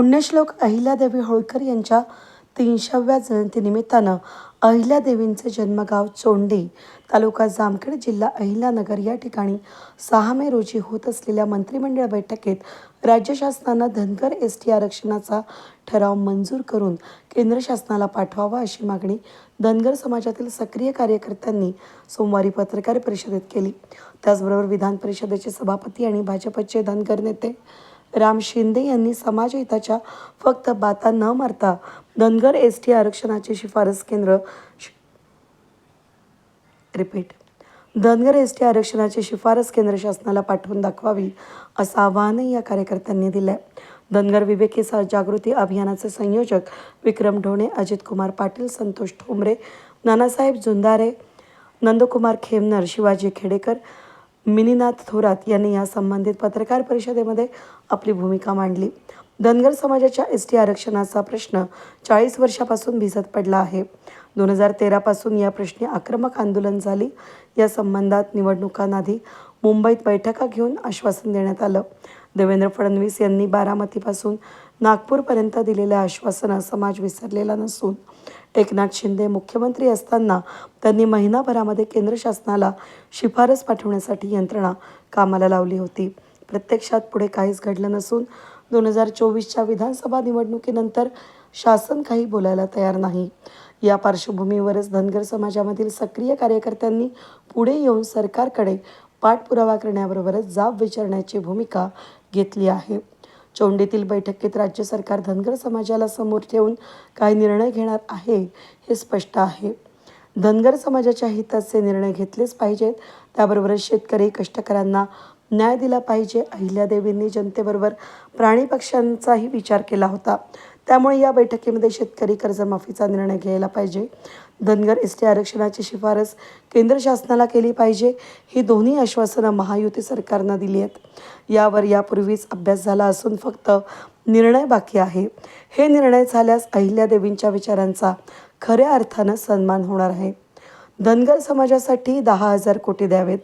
पुण्यश्लोक अहिल्यादेवी होळकर यांच्या तीनशेव्या जयंतीनिमित्तानं अहिल्यादेवींचं जन्मगाव चोंडी तालुका जामखेड जिल्हा अहिल्यानगर या ठिकाणी सहा मे रोजी होत असलेल्या मंत्रिमंडळ बैठकीत राज्य शासनानं धनगर एस टी आरक्षणाचा ठराव मंजूर करून केंद्र शासनाला पाठवावा अशी मागणी धनगर समाजातील सक्रिय कार्यकर्त्यांनी सोमवारी पत्रकार परिषदेत केली. त्याचबरोबर विधान परिषदेचे सभापती आणि भाजपचे धनगर नेते राम शिंदे यांनी समाजहिताच्या फक्त बाता न मारता धनगर एस टी आरक्षणाची शिफारस केंद्र रिपीट धनगर एस टी आरक्षणाची शिफारस केंद्र शासनाला पाठवून दाखवावी असं आवाहनही या कार्यकर्त्यांनी दिलं आहे धनगर विवेकी जागृती अभियानाचे संयोजक विक्रम ढोणे अजितकुमार पाटील संतोष ठोंबरे नानासाहेब जुंदारे नंदकुमार खेमनर शिवाजी खेडेकर मिनीनाथ थोरात यांनी या संबंधित पत्रकार परिषदेमध्ये आपली भूमिका मांडली. धनगर समाजाच्या एस टी आरक्षणाचा प्रश्न चाळीस वर्षापासून भिजत पडला आहे. दोन हजार तेरापासून या प्रश्नी आक्रमक आंदोलन झाली. या संबंधात निवडणुकांआधी मुंबईत बैठका घेऊन आश्वासन देण्यात आलं. देवेंद्र फडणवीस यांनी बारामतीपासून नागपूरपर्यंत दिलेल्या आश्वासनं समाज विसरलेला नसून एकनाथ शिंदे मुख्यमंत्री असताना त्यांनी महिनाभरामध्ये केंद्र शासनाला शिफारस पाठवण्यासाठी यंत्रणा कामाला लावली होती. प्रत्यक्षात पुढे काहीच घडलं नसून दोन हजार चोवीसच्या विधानसभा निवडणुकीनंतर शासन काही बोलायला तयार नाही. या पार्श्वभूमीवरच धनगर समाजामधील सक्रिय कार्यकर्त्यांनी पुढे येऊन सरकारकडे पाठपुरावा करण्याबरोबरच जाब विचारण्याची भूमिका घेतली आहे. चोंडीतील बैठकीत राज्य सरकार धनगर समाजाला समोर ठेवून काय निर्णय घेणार आहे हे स्पष्ट आहे. धनगर समाजाच्या हिताचे निर्णय घेतलेच पाहिजेत. त्याबरोबरच शेतकरी कष्टकऱ्यांना न्याय दिला पाहिजे. अहिल्यादेवींनी जनतेबरोबर प्राणी पक्ष्यांचाही विचार केला होता. त्यामुळे या बैठकीमध्ये शेतकरी कर्जमाफीचा निर्णय घ्यायला पाहिजे. धनगर एस टी आरक्षणाची शिफारस केंद्र शासनाला केली पाहिजे ही दोन्ही आश्वासनं महायुती सरकारनं दिली आहेत. यावर यापूर्वीच अभ्यास झाला असून फक्त निर्णय बाकी आहे. हे निर्णय झाल्यास अहिल्यादेवींच्या विचारांचा खऱ्या अर्थानं सन्मान होणार आहे. धनगर समाजासाठी दहा हजार कोटी द्यावेत.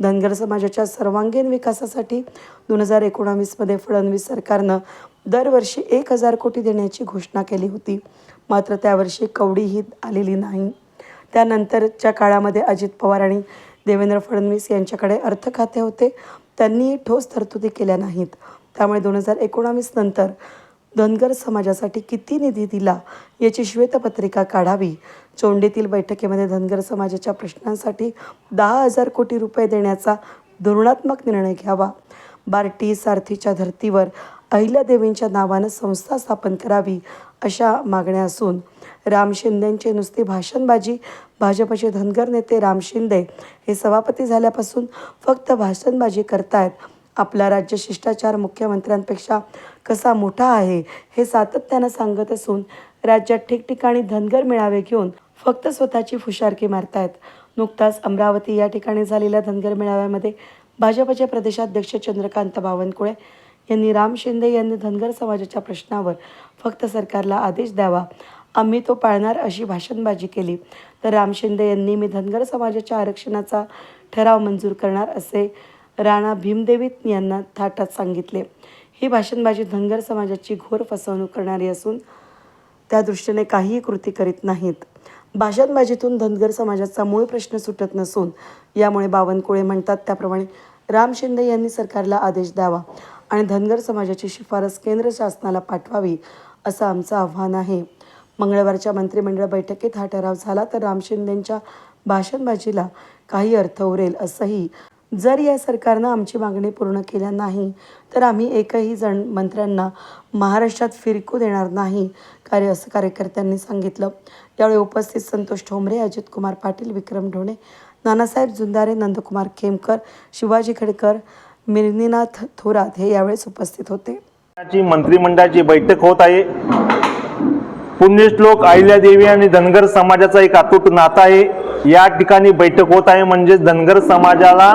धनगर समाजाच्या सर्वांगीण विकासासाठी दोन हजार एकोणावीसमध्ये फडणवीस सरकारनं दरवर्षी एक हजार कोटी देण्याची घोषणा केली होती. मात्र त्यावर्षी कवडीही आलेली नाही. त्यानंतरच्या काळामध्ये अजित पवार आणि देवेंद्र फडणवीस यांच्याकडे अर्थ खाते होते. त्यांनी ठोस तरतुदी केल्या नाहीत. त्यामुळे दोन हजार एकोणावीस नंतर धनगर समाजासाठी किती निधी दिला याची श्वेतपत्रिका काढावी. चोंडीतील बैठकीमध्ये धनगर समाजाच्या प्रश्नांसाठी दहा हजार कोटी रुपये देण्याचा धोरणात्मक निर्णय घ्यावा. बार्टी सारथीच्या धर्तीवर अहिल्यादेवींच्या नावानं संस्था स्थापन करावी. अशा मागण्या असून राम शिंदेंची नुसती भाषणबाजी भाजपचे धनगर नेते राम शिंदे हे सभापती झाल्यापासून फक्त भाषणबाजी करतायत. आपला राज्य शिष्टाचार मुख्यमंत्र्यांपेक्षा कसा मोठा आहे हे सातत्यानं सांगत असून राज्यात ठिकठिकाणी धनगर मेळावे घेऊन फक्त स्वतःची फुशारकी मारतायत. नुकताच अमरावती या ठिकाणी झालेल्या धनगर मेळाव्यामध्ये भाजपचे प्रदेशाध्यक्ष चंद्रकांत बावनकुळे यांनी राम शिंदे यांनी धनगर समाजाच्या प्रश्नावर फक्त सरकारला आदेश द्यावा. आम्ही तो पाळणार अशी भाषणबाजी केली. तर राम शिंदे यांनी मी धनगर समाजाच्या आरक्षणाचा ठराव मंजूर करणार असे राणा भीमदेवीत यांना थाटात सांगितले. ही भाषणबाजी धनगर समाजाची घोर फसवणूक करणारी असून त्या दृष्टीने काहीही कृती करीत नाहीत. भाषणबाजीतून धनगर समाजाचा मूळ प्रश्न सुटत नसून यामुळे बावनकुळे म्हणतात त्याप्रमाणे राम शिंदे यांनी सरकारला आदेश द्यावा. आणि धनगर समाजाची शिफारस केंद्र शासनाला पाठवावी असं आमचं आव्हान आहे. मंगळवारच्या मंत्रिमंडळ बैठकीत हा ठराव झाला तर राम शिंदेंच्या भाषणबाजीला काही अर्थ उरेल असंही. जर या सरकारनं आमची मागणी पूर्ण केल्या नाही तर आम्ही एकही जण मंत्र्यांना महाराष्ट्रात फिरकू देणार नाही कार्य असं कार्यकर्त्यांनी सांगितलं. यावेळी उपस्थित संतोष ठोंबरे अजित कुमार पाटील विक्रम ढोणे नानासाहेब जुंदारे नंदकुमार खेमकर शिवाजी खडकर मिरनीनाथ थोरात हे यावेळेस उपस्थित होते. मंत्रिमंडळाची बैठक होत आहे. पुण्यश्लोक अहिल्यादेवी आणि धनगर समाजाचा एक अतूट नाता आहे. या ठिकाणी बैठक होत आहे. म्हणजेच धनगर समाजाला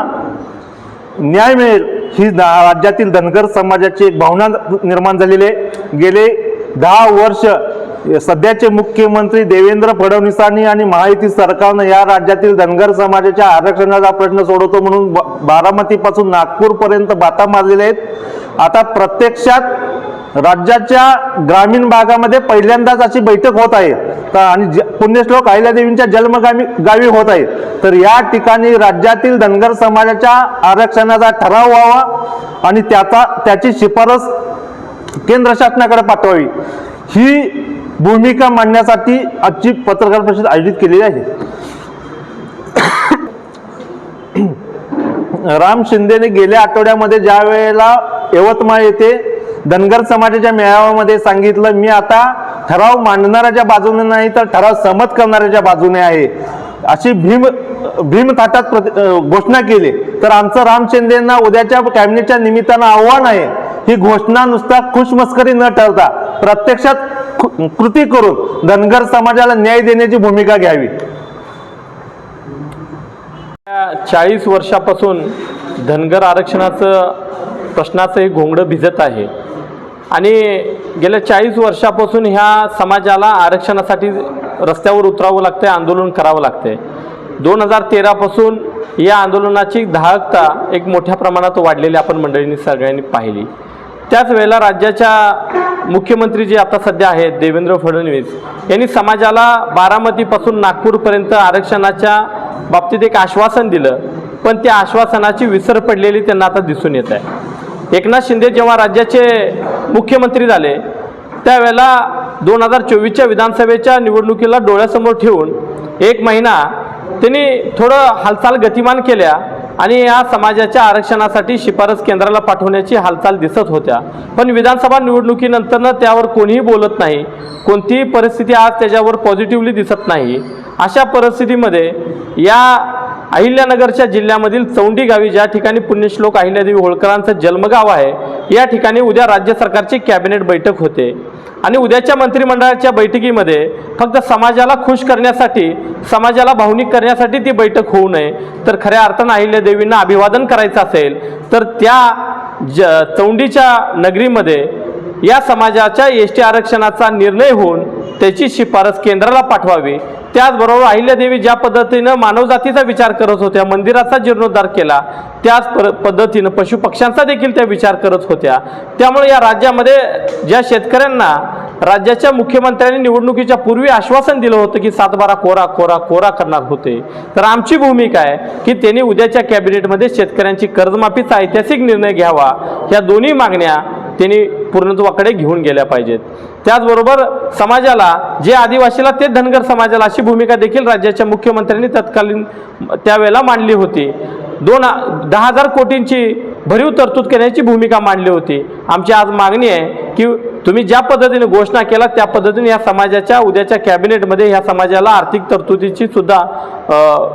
न्याय मिळेल. ही राज्यातील धनगर समाजाची एक भावना निर्माण झालेली आहे. गेले दहा वर्ष सध्याचे मुख्यमंत्री देवेंद्र फडणवीसांनी आणि महायुती सरकारनं या राज्यातील धनगर समाजाच्या आरक्षणाचा प्रश्न सोडवतो म्हणून ब- बारामतीपासून नागपूरपर्यंत बाता मारलेल्या आहेत. आता प्रत्यक्षात राज्याच्या ग्रामीण भागामध्ये पहिल्यांदाच अशी बैठक होत आहे. तर आणि ज- पुण्यश्लोक अहिल्यादेवींच्या जन्मगामी गावी होत आहे. तर या ठिकाणी राज्यातील धनगर समाजाच्या आरक्षणाचा ठराव व्हावा आणि त्याचा त्याची शिफारस केंद्र शासनाकडे पाठवावी. ही भूमिका मांडण्यासाठी आजची पत्रकार परिषद आयोजित केलेली आहे. राम शिंदेने गेल्या आठवड्यामध्ये ज्या वेळेला यवतमाळ येथे धनगर समाजाच्या मेळाव्यामध्ये सांगितलं मी आता ठराव मांडणाऱ्याच्या बाजूने नाही तर ठराव सहमत करणाऱ्याच्या बाजूने आहे. अशी भीम भीम थाटात प्रति- घोषणा केली. तर आमचं राम शिंदेना उद्याच्या कॅबिनेटच्या निमित्तानं आव्हान आहे. ही घोषणा नुसता खुशमस्करी न ठरता प्रत्यक्षात कृती करून धनगर समाजाला न्याय देण्याची भूमिका घ्यावी. चाळीस वर्षापासून धनगर आरक्षणाचं प्रश्नाचं हे घोंगडं भिजत आहे. आणि गेल्या चाळीस वर्षापासून ह्या समाजाला आरक्षणासाठी रस्त्यावर उतरावं लागतं आंदोलन करावं लागतं आहे दोन हजार तेरापासून या आंदोलनाची धाहकता एक मोठ्या प्रमाणात वाढलेली आपण मंडळींनी सगळ्यांनी पाहिली. त्याच वेळेला राज्याच्या मुख्यमंत्री जे आता सध्या आहेत देवेंद्र फडणवीस यांनी समाजाला बारामतीपासून नागपूरपर्यंत आरक्षणाच्या बाबतीत एक आश्वासन दिलं. पण त्या आश्वासनाची विसर पडलेली त्यांना आता दिसून येत आहे. एकनाथ शिंदे जेव्हा राज्याचे मुख्यमंत्री झाले त्यावेळेला दोन हजार चोवीसच्या विधानसभेच्या निवडणुकीला डोळ्यासमोर ठेवून एक महिना त्यांनी थोडं हालचाल गतिमान केल्या. आणि या समाजाच्या आरक्षणासाठी शिफारस केंद्राला पाठवण्याची हालचाल दिसत होत्या. पण विधानसभा निवडणुकीनंतरनं त्यावर कोणीही बोलत नाही. कोणतीही परिस्थिती आज त्याच्यावर पॉझिटिव्हली दिसत नाही. अशा परिस्थितीमध्ये या अहिल्यानगरच्या जिल्ह्यामधील चौंडी गावी ज्या ठिकाणी पुण्यश्लोक अहिल्यादेवी होळकरांचं जन्मगाव आहे या ठिकाणी उद्या राज्य सरकारची कॅबिनेट बैठक होते. आणि उद्याच्या मंत्रिमंडळाच्या बैठकीमध्ये फक्त समाजाला खुश करण्यासाठी समाजाला भावनिक करण्यासाठी ती बैठक होऊ नये. तर खऱ्या अर्थानं अहिल्यादेवींना अभिवादन करायचं असेल तर त्या ज चौंडीच्या नगरीमध्ये या समाजाच्या एस टी आरक्षणाचा निर्णय होऊन त्याची शिफारस केंद्राला पाठवावी. त्याचबरोबर अहिल्यादेवी ज्या पद्धतीनं मानवजातीचा विचार करत होत्या मंदिराचा जीर्णोद्धार केला त्याच प पद्धतीनं पशुपक्ष्यांचा देखील त्या विचार करत होत्या. त्यामुळे या राज्यामध्ये ज्या शेतकऱ्यांना राज्याच्या मुख्यमंत्र्यांनी निवडणुकीच्या पूर्वी आश्वासन दिलं होतं की सातबारा कोरा कोरा कोरा करणार होते. तर आमची भूमिका आहे की त्यांनी उद्याच्या कॅबिनेटमध्ये शेतकऱ्यांची कर्जमाफीचा ऐतिहासिक निर्णय घ्यावा. या दोन्ही मागण्या त्यांनी पूर्णत्वाकडे घेऊन गेल्या पाहिजेत. त्याचबरोबर समाजाला जे आदिवासीला ते धनगर समाजाला अशी भूमिका देखील राज्याच्या मुख्यमंत्र्यांनी तत्कालीन त्यावेळेला मांडली होती. दोन दहा हजार कोटींची भरीव तरतूद करण्याची भूमिका मांडली होती. आमची आज मागणी आहे की तुम्ही ज्या पद्धतीने घोषणा केला त्या पद्धतीने या समाजाच्या उद्याच्या कॅबिनेटमध्ये ह्या समाजाला आर्थिक तरतुदीची सुद्धा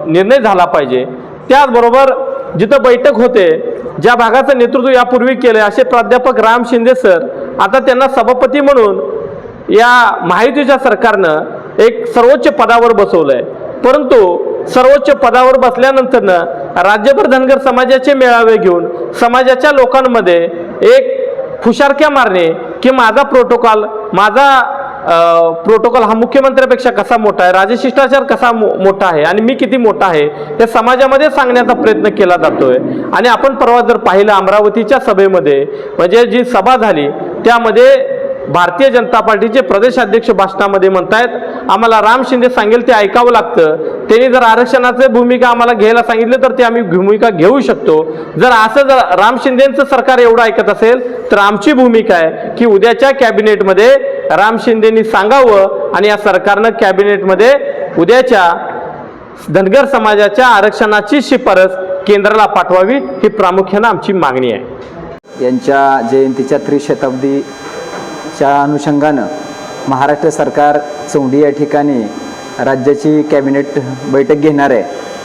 निर्णय झाला पाहिजे. त्याचबरोबर जिथं बैठक होते ज्या भागाचं नेतृत्व यापूर्वी केलं असे प्राध्यापक राम शिंदे सर आता त्यांना सभापती म्हणून या महायुतीच्या सरकारनं एक सर्वोच्च पदावर बसवलं आहे परंतु सर्वोच्च पदावर बसल्यानंतरनं राज्यभर धनगर समाजाचे मेळावे घेऊन समाजाच्या लोकांमध्ये एक फुशारक्या मारणे की माझा प्रोटोकॉल माझा प्रोटोकॉल हा मुख्यमंत्र्यापेक्षा कसा मोठा आहे? राजशिष्टाचार कसा मो मोठा आहे? आणि मी किती मोठा आहे? हे समाजामध्ये सांगण्याचा प्रयत्न केला जातोय. आणि आपण परवा जर पाहिलं अमरावतीच्या सभेमध्ये म्हणजे जी सभा झाली त्यामध्ये भारतीय जनता पार्टीचे प्रदेशाध्यक्ष भाषणामध्ये म्हणतायत आम्हाला राम शिंदे सांगेल ते ऐकावं लागतं. त्यांनी जर आरक्षणाचे भूमिका आम्हाला घ्यायला सांगितले तर ते आम्ही भूमिका घेऊ शकतो. जर असं जर राम शिंदेचं सरकार एवढं ऐकत असेल तर आमची भूमिका आहे की उद्याच्या कॅबिनेटमध्ये राम शिंदेनी सांगावं आणि या सरकारनं कॅबिनेटमध्ये उद्याच्या धनगर समाजाच्या आरक्षणाची शिफारस केंद्राला पाठवावी ही प्रामुख्यानं आमची मागणी आहे. यांच्या जयंतीच्या त्रिशताब्दीच्या अनुषंगानं महाराष्ट्र सरकार चौंडी या ठिकाणी राज्याची कॅबिनेट बैठक घेणार आहे.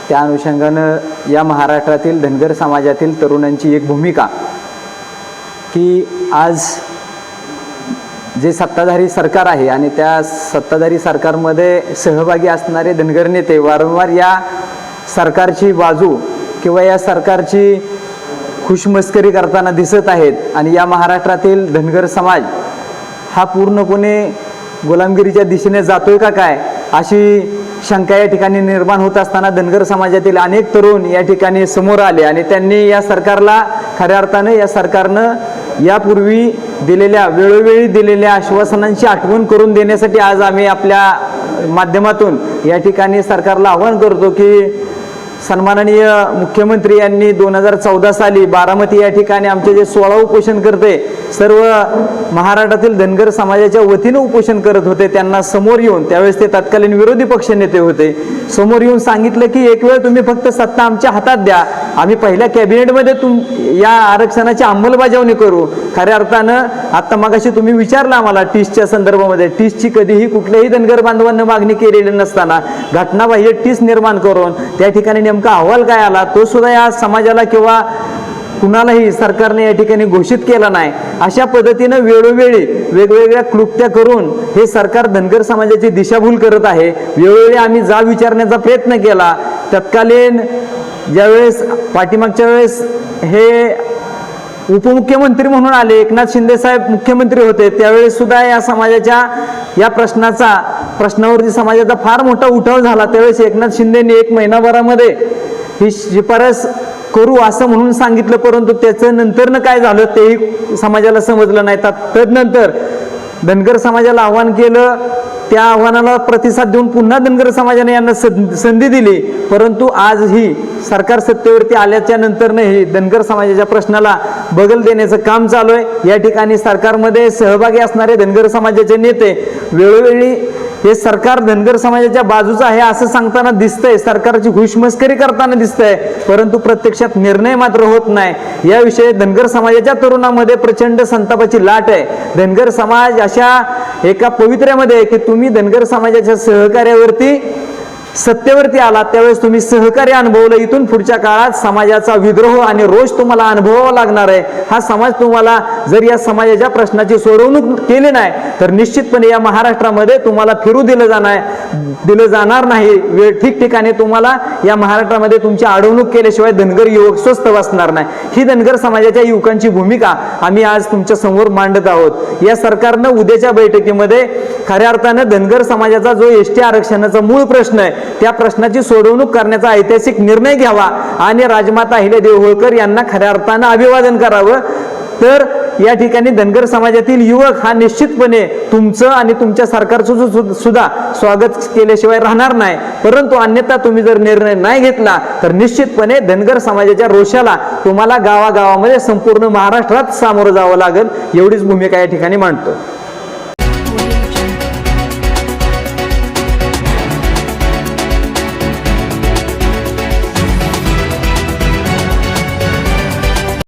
त्या अनुषंगानं या महाराष्ट्रातील धनगर समाजातील तरुणांची एक भूमिका की आज जे सत्ताधारी सरकार आहे आणि त्या सत्ताधारी सरकारमध्ये सहभागी असणारे धनगर नेते वारंवार या सरकारची बाजू किंवा या सरकारची खुशमस्करी करताना दिसत आहेत आणि या महाराष्ट्रातील धनगर समाज हा पूर्णपणे गुलामगिरीच्या दिशेने जातोय का काय अशी शंका या ठिकाणी निर्माण होत असताना धनगर समाजातील अनेक तरुण या ठिकाणी समोर आले आणि त्यांनी या सरकारला खऱ्या अर्थानं या सरकारनं यापूर्वी दिलेल्या वेळोवेळी दिलेल्या आश्वासनांची आठवण करून देण्यासाठी आज आम्ही आपल्या माध्यमातून या ठिकाणी सरकारला आवाहन करतो की सन्माननीय मुख्यमंत्री यांनी दोन हजार चौदा साली बारामती या ठिकाणी आमचे जे सोळा उपोषण करते सर्व महाराष्ट्रातील धनगर समाजाच्या वतीनं उपोषण करत होते त्यांना समोर येऊन त्यावेळेस ते तत्कालीन विरोधी पक्ष नेते होते. समोर येऊन सांगितलं की एक वेळ तुम्ही फक्त सत्ता आमच्या हातात द्या आम्ही पहिल्या कॅबिनेटमध्ये तुम या आरक्षणाची अंमलबजावणी करू. खऱ्या अर्थानं आत्ता मगाशी तुम्ही विचारलं आम्हाला टीसच्या संदर्भामध्ये टीसची कधीही कुठल्याही धनगर बांधवांना मागणी केलेली नसताना घटनाबाह्य टीस निर्माण करून त्या ठिकाणी नेमका अहवाल काय आला? तो सुद्धा या समाजाला किंवा कुणालाही सरकारने या ठिकाणी घोषित केला नाही. अशा पद्धतीनं वेळोवेळी वेगवेगळ्या क्लुप्त्या करून हे सरकार धनगर समाजाची दिशाभूल करत आहे. वेळोवेळी आम्ही जा विचारण्याचा प्रयत्न केला. तत्कालीन ज्यावेळेस पाठीमागच्या वेळेस हे उपमुख्यमंत्री म्हणून आले. एकनाथ शिंदे साहेब मुख्यमंत्री होते. त्यावेळेस सुद्धा या समाजाच्या या प्रश्नाचा प्रश्नावरती समाजाचा फार मोठा उठाव झाला. त्यावेळेस एकनाथ शिंदेने एक महिनाभरामध्ये ही शिफारस करू असं म्हणून सांगितलं परंतु त्याचं नंतरनं काय झालं तेही समाजाला समजलं नाही. तर तदनंतर धनगर समाजाला आव्हान केलं त्या आव्हानाला प्रतिसाद देऊन पुन्हा धनगर समाजाने यांना संधी दिली. परंतु आजही सरकार सत्तेवरती आल्याच्या नंतरही धनगर समाजाच्या प्रश्नाला बगल देण्याचं काम चालू आहे. या ठिकाणी सरकारमध्ये सहभागी असणारे धनगर समाजाचे नेते वेळोवेळी हे सरकार धनगर समाजाच्या बाजूचं आहे असं सांगताना दिसतंय. सरकारची घुसमस्करी करताना दिसतंय. परंतु प्रत्यक्षात निर्णय मात्र होत नाही. याविषयी धनगर समाजाच्या तरुणामध्ये प्रचंड संतापाची लाट आहे. धनगर समाज अशा एका पवित्र्यामध्ये आहे की तुम्ही धनगर समाजाच्या सहकार्यावरती सत्तेवरती आला त्यावेळेस तुम्ही सहकार्य अनुभवलं. इथून पुढच्या काळात समाजाचा विद्रोह आणि रोष तुम्हाला अनुभवावा लागणार आहे. हा समाज तुम्हाला जर या समाजाच्या प्रश्नाची सोडवणूक केली नाही तर निश्चितपणे या महाराष्ट्रामध्ये तुम्हाला फिरू दिलं जाणार दिलं जाणार नाही. वेळ ठिकठिकाणी तुम्हाला या महाराष्ट्रामध्ये तुमची अडवणूक केल्याशिवाय धनगर युवक स्वस्त बसणार नाही. ही धनगर समाजाच्या युवकांची भूमिका आम्ही आज तुमच्यासमोर मांडत आहोत. या सरकारनं उद्याच्या बैठकीमध्ये खऱ्या अर्थानं धनगर समाजाचा जो एस टी आरक्षणाचा मूळ प्रश्न आहे त्या प्रश्नाची सोडवणूक करण्याचा ऐतिहासिक निर्णय घ्यावा आणि राजमाता अहिल्यादेवी होळकर यांना खऱ्या अर्थानं अभिवादन करावं. तर या ठिकाणी धनगर समाजातील युवक हा निश्चितपणे तुमचं आणि तुमच्या सरकारचं सुद्धा स्वागत केल्याशिवाय राहणार नाही. परंतु अन्यथा तुम्ही जर निर्णय नाही घेतला तर निश्चितपणे धनगर समाजाच्या रोषाला तुम्हाला गावागावामध्ये संपूर्ण महाराष्ट्रात सामोरं जावं लागेल. एवढीच भूमिका या ठिकाणी मांडतो.